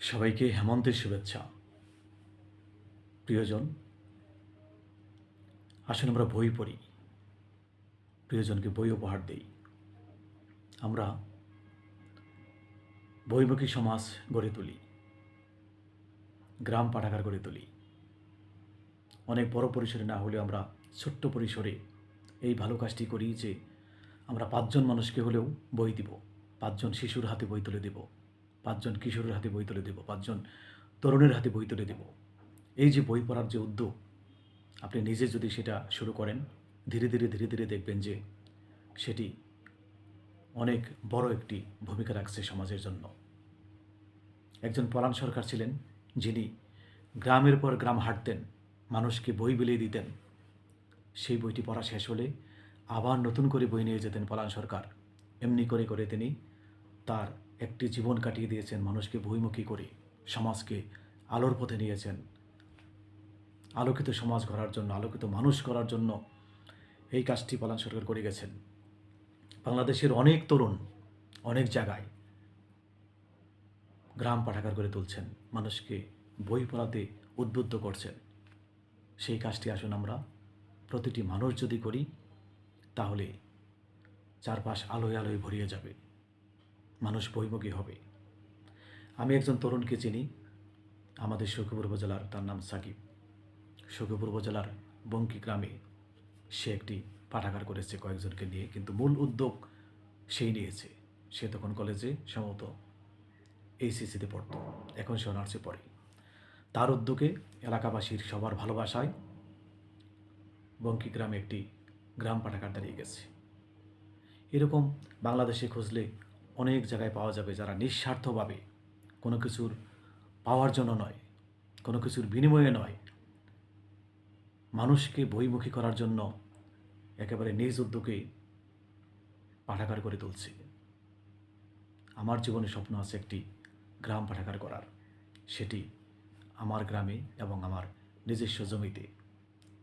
সবাইকে হেমন্তের শুভেচ্ছা। প্রিয়জন আসলে আমরা বই পড়ি। প্রিয়জনকে বই উপহার দেই। আমরা বইমুখী সমাজ গড়ে তুলি। গ্রাম পাঠাগার গড়ে তুলি। অনেক বড় পরিসরে না হলেও আমরা ছোট্ট পরিসরে এই ভালো কাজটি করি যে আমরা পাঁচজন মানুষকে হলেও বই দিব। পাঁচজন শিশুর হাতে বই তুলে দেব। পাঁচজন কিশোরের হাতে বই তুলে দেব, পাঁচজন তরুণের হাতে বই তুলে দেব। এই যে বই পড়ার যে উদ্যোগ, আপনি নিজে যদি সেটা শুরু করেন, ধীরে ধীরে ধীরে ধীরে দেখবেন যে সেটি অনেক বড় একটি ভূমিকা রাখছে সমাজের জন্য। একজন পরাণ সরকার ছিলেন যিনি গ্রামের পর গ্রাম হাঁটতেন, মানুষকে বই বিলিয়ে দিতেন। সেই বইটি পড়া শেষ হলে আবার নতুন করে বই নিয়ে যেতেন পলান সরকার। এমনি করে করে তিনি তার একটি জীবন কাটিয়ে দিয়েছেন মানুষকে বইমুখী করে, সমাজকে আলোর পথে নিয়েছেন। আলোকিত সমাজ গড়ার জন্য, আলোকিত মানুষ করার জন্য এই কাজটি পলান সরকার করে গেছেন। বাংলাদেশের অনেক তরুণ, অনেক জায়গায় গ্রাম পাঠাগার করে তুলছেন, মানুষকে বই পড়াতে উদ্বুদ্ধ করছেন। সেই কাজটি আসুন আমরা প্রতিটি মানুষ যদি করি, তাহলে চারপাশ আলোয় আলোয় ভরিয়ে যাবে। মানুষ বইমুখী হবে। আমি একজন তরুণকে চিনি। আমাদের সখীপুর উপজেলার তার নাম সাকিব। সখীপুর উপজেলার বঙ্কি গ্রামে সে একটি পাঠাগার করেছে কয়েকজনকে নিয়ে, কিন্তু মূল উদ্যোগ সেই নিয়েছে। সে তখন কলেজে সম্ভবত এইসিসিতে পড়তো। এখন সে অনার্সে পড়ে। তার উদ্যোগে এলাকাবাসীর সবার ভালোবাসায় বঙ্কি গ্রামে একটি গ্রাম পাঠাগার দাঁড়িয়ে গেছে। এরকম বাংলাদেশে খুঁজলে অনেক জায়গায় পাওয়া যাবে যারা নিঃস্বার্থভাবে কোনো কিছুর পাওয়ার জন্য নয়, কোনো কিছুর বিনিময়ে নয়। মানুষকে বইমুখী করার জন্য একেবারে নিজ উদ্যোগে পাঠাগার করে তুলছে। আমার জীবনে স্বপ্ন আছে একটি গ্রাম পাঠাগার করার। সেটি আমার গ্রামে এবং আমার নিজস্ব জমিতে।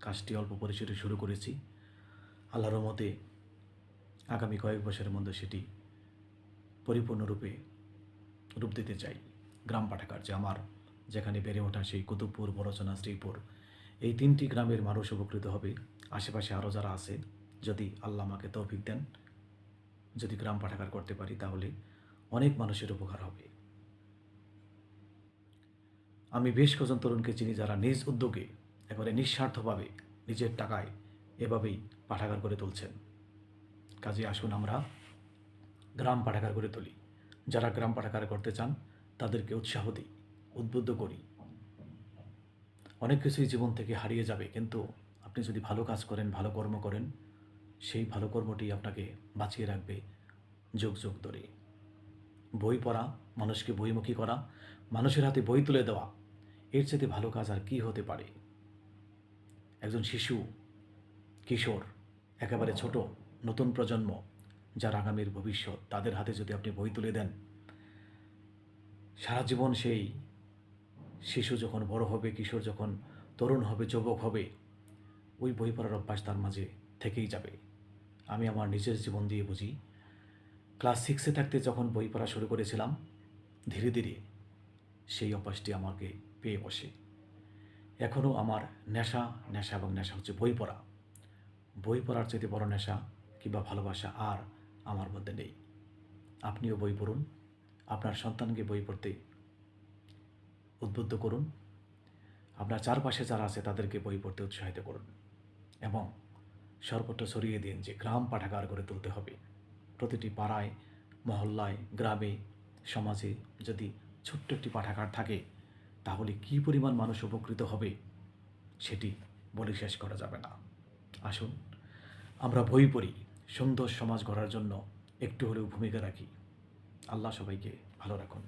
কাজটি অল্প পরিসরে শুরু করেছি। আল্লাহর মতে আগামী কয়েক বছরের মধ্যে সেটি পরিপূর্ণরূপে রূপ দিতে চাই। গ্রাম পাঠাগার, যে আমার যেখানে বেড়ে ওঠা সেই কুতুবপুর, বড়চনা, শ্রীপুর, এই তিনটি গ্রামের মানুষ উপকৃত হবে। আশেপাশে আরও যারা আছে, যদি আল্লাহ আমাকে তৌফিক দেন, যদি গ্রাম পাঠাগার করতে পারি, তাহলে অনেক মানুষের উপকার হবে। আমি বেশ কজন তরুণকে চিনি যারা নিজ উদ্যোগে একেবারে নিঃস্বার্থভাবে নিজের টাকায় এভাবেই পাঠাগার করে তুলছেন। কাজে আসুন আমরা গ্রাম পাঠাগার করে তুলি। যারা গ্রাম পাঠাগার করতে চান, তাদেরকে উৎসাহ দিই, উদ্বুদ্ধ করি। অনেক কিছুই জীবন থেকে হারিয়ে যাবে, কিন্তু আপনি যদি ভালো কাজ করেন, ভালো কর্ম করেন, সেই ভালো কর্মটি আপনাকে বাঁচিয়ে রাখবে যুগ যুগ ধরে। বই পড়া, মানুষকে বইমুখী করা, মানুষের হাতে বই তুলে দেওয়া, এর চেয়ে ভালো কাজ আর কি হতে পারে? একজন শিশু, কিশোর, একেবারে ছোট, নতুন প্রজন্ম যার আগামীর ভবিষ্যৎ তাদের হাতে যদি আপনি বই তুলে দেন, সারা জীবন সেই শিশু যখন বড় হবে, কিশোর যখন তরুণ হবে, যুবক হবে, ওই বই পড়ার অভ্যাস তার মাঝে থেকেই যাবে। আমি আমার নিজের জীবন দিয়ে বুঝি। ক্লাস সিক্সে থাকতে যখন বই পড়া শুরু করেছিলাম, ধীরে ধীরে সেই অভ্যাসটি আমাকে পেয়ে বসে। এখনও আমার নেশা নেশা এবং নেশা হচ্ছে বই পড়া। বই পড়ার চাইতে বড় নেশা কিংবা ভালোবাসা আর আমার মধ্যে নেই। আপনিও বই পড়ুন, আপনার সন্তানকে বই পড়তে উদ্বুদ্ধ করুন, আপনার চারপাশে যারা আছে তাদেরকে বই পড়তে উৎসাহিত করুন এবং সর্বত্র ছড়িয়ে দিন যে গ্রাম পাঠাগার করে তুলতে হবে। প্রতিটি পাড়ায়, মহল্লায়, গ্রামে, সমাজে যদি ছোট্ট একটি পাঠাগার থাকে, তাহলে কী পরিমাণ মানুষ উপকৃত হবে সেটি বলে শেষ করা যাবে না। আসুন, আমরা বই পড়ি। সুন্দর সমাজ গড়ার জন্য একটু হলেও ভূমিকা রাখি। আল্লাহ সবাইকে ভালো রাখুন।